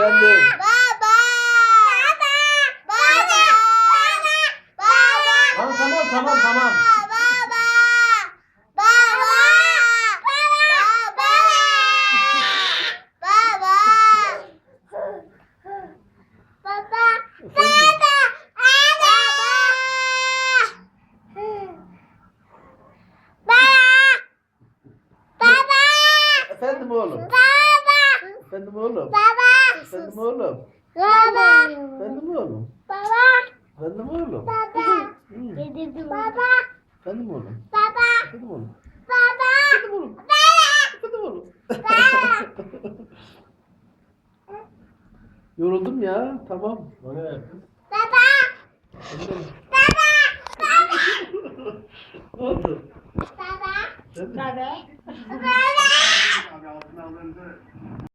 Efendim. Baba. Baba. Baba. Baba. Tamam tamam tamam tamam. Efendim oğlum. Baba. Efendim oğlum. Baba. Efendim oğlum. Baba. Efendim oğlum. Baba. Efendim oğlum. Baba. Dedim. Baba. Efendim oğlum. Baba. Efendim oğlum. Baba. Efendim oğlum. Baba. Efendim oğlum. Baba. Yoruldum ya. Tamam. O ne yaptın? Baba. Baba. Baba. ne oldu? Baba. Baba. Baba. Baba.